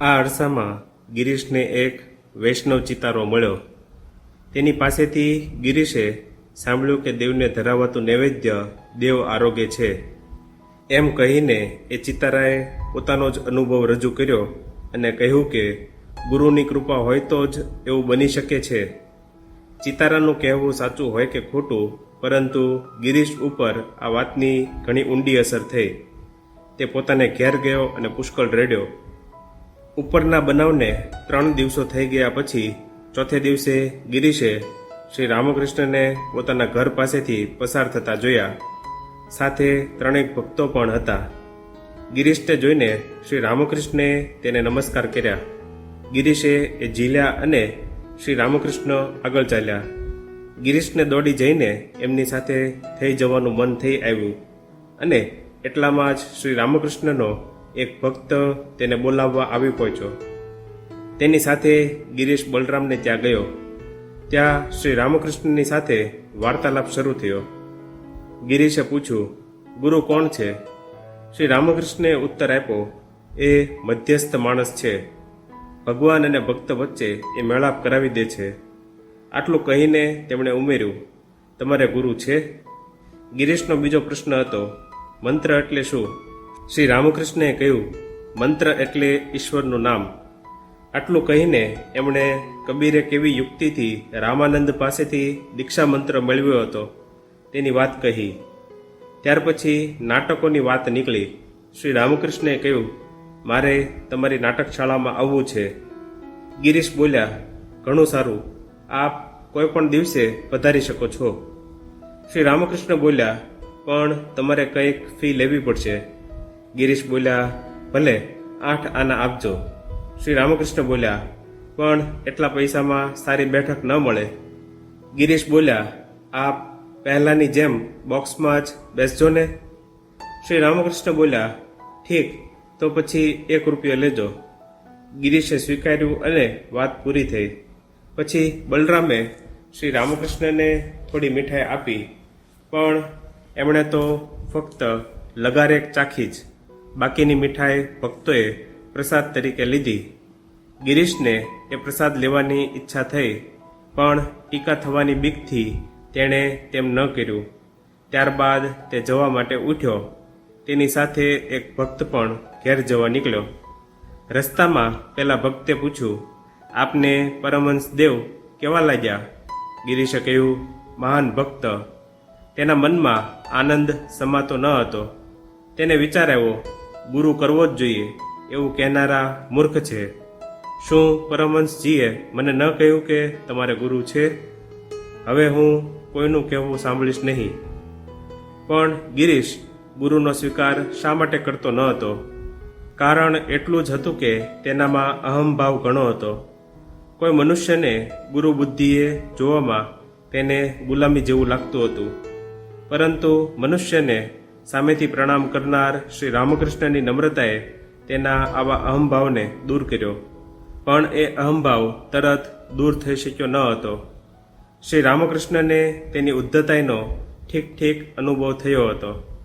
આ અરસામાં ગિરીશને એક વૈષ્ણવ ચિતારો મળ્યો. તેની પાસેથી ગિરીશે સાંભળ્યું કે દેવને ધરાવાતું નૈવેદ્ય દેવ આરોગ્ય છે. એમ કહીને એ ચિતારાએ પોતાનો જ અનુભવ રજૂ કર્યો અને કહ્યું કે, ગુરુની કૃપા હોય તો જ એવું બની શકે છે. ચિતારાનું કહેવું સાચું હોય કે ખોટું, પરંતુ ગિરીશ ઉપર આ વાતની ઘણી ઊંડી અસર થઈ. તે પોતાને ઘેર ગયો અને પુષ્કળ રેડ્યો. ઉપરના બનાવને ત્રણ દિવસો થઈ ગયા પછી ચોથે દિવસે ગિરીશે શ્રી રામકૃષ્ણને પોતાના ઘર પાસેથી પસાર થતા જોયા. સાથે ત્રણેક ભક્તો પણ હતા. ગિરીશને જોઈને શ્રી રામકૃષ્ણે તેને નમસ્કાર કર્યા. ગિરીશે એ ઝીલ્યા અને શ્રી રામકૃષ્ણ આગળ ચાલ્યા. ગિરીશને દોડી જઈને એમની સાથે થઈ જવાનું મન થઈ આવ્યું અને એટલામાં જ શ્રી રામકૃષ્ણનો એક ભક્ત તેને બોલાવવા આવી પહોંચ્યો. તેની સાથે ગિરીશ બલરામને ત્યાં ગયો. ત્યાં શ્રી રામકૃષ્ણની સાથે વાર્તાલાપ શરૂ થયો. ગિરીશે પૂછ્યું, ગુરુ કોણ છે? શ્રી રામકૃષ્ણે ઉત્તર આપ્યો, એ મધ્યસ્થ માણસ છે. ભગવાન અને ભક્ત વચ્ચે એ મેળાપ કરાવી દે છે. આટલું કહીને તેમણે ઉમેર્યું, તમારે ગુરુ છે? ગિરીશનો બીજો પ્રશ્ન હતો, મંત્ર એટલે શું? શ્રી રામકૃષ્ણએ કહ્યું, મંત્ર એટલે ઈશ્વરનું નામ. આટલું કહીને એમણે કબીરે કેવી યુક્તિથી રામાનંદ પાસેથી દીક્ષા મંત્ર મેળવ્યો હતો. તેની વાત કહી. ત્યાર પછી નાટકોની વાત નીકળી. શ્રી રામકૃષ્ણએ કહ્યું, મારે તમારી નાટક શાળામાં આવવું છે. ગિરીશ બોલ્યા, ઘણું સારું. આપ કોઈ પણ દિવસે પધારી શકો છો. શ્રી રામકૃષ્ણ બોલ્યા, પણ તમારે કંઈક ફી લેવી પડશે. ગિરીશ બોલ્યા, ભલે, આઠ આના આપજો. શ્રી રામકૃષ્ણ બોલ્યા, પણ એટલા પૈસામાં સારી બેઠક ન મળે. ગિરીશ બોલ્યા, આપ પહેલાંની જેમ બોક્સમાં જ બેસજો ને? શ્રી રામકૃષ્ણ બોલ્યા, ઠીક, તો પછી એક રૂપિયો લેજો. ગિરીશે સ્વીકાર્યું અને વાત પૂરી થઈ. પછી બલરામે શ્રી રામકૃષ્ણને થોડી મીઠાઈ આપી, પણ એમણે તો ફક્ત લગારેક ચાખી જ. બાકીની મીઠાઈ ભક્તોએ પ્રસાદ તરીકે લીધી. ગિરીશને એ પ્રસાદ લેવાની ઈચ્છા થઈ, પણ ટીકા થવાની બીકથી તેણે તેમ ન કર્યું. ત્યારબાદ તે જવા માટે ઉઠ્યો. તેની સાથે એક ભક્ત પણ ઘેર જવા નીકળ્યો. રસ્તામાં પેલા ભક્તે પૂછ્યું, આપને પરમહંસ દેવ કેવા લાગ્યા? ગિરીશે કહ્યું, મહાન ભક્ત. તેના મનમાં આનંદ સમાતો ન હતો. તેને વિચાર આવ્યો ગુરુ કરવો જ જોઈએ, એવું કહેનારા મૂર્ખ છે. શું પરમહંસજીએ મને ન કહ્યું કે તમારે ગુરુ છે? હવે હું કોઈનું કહેવું સાંભળીશ નહીં. પણ ગિરીશ, ગુરુનો સ્વીકાર શા માટે કરતો ન હતો? કારણ એટલું જ હતું કે તેનામાં અહમભાવ ઘણો હતો. કોઈ મનુષ્યને ગુરુ બુદ્ધિએ જોવામાં તેને ગુલામી જેવું લાગતું હતું. પરંતુ મનુષ્યને સામેથી પ્રણામ કરનાર શ્રી રામકૃષ્ણની નમ્રતાએ તેના આવા અહમભાવને દૂર કર્યો. પણ એ અહમભાવ તરત દૂર થઈ શક્યો ન હતો. શ્રી રામકૃષ્ણને તેની ઉદ્ધતાઈનો ઠીક ઠીક અનુભવ થયો હતો.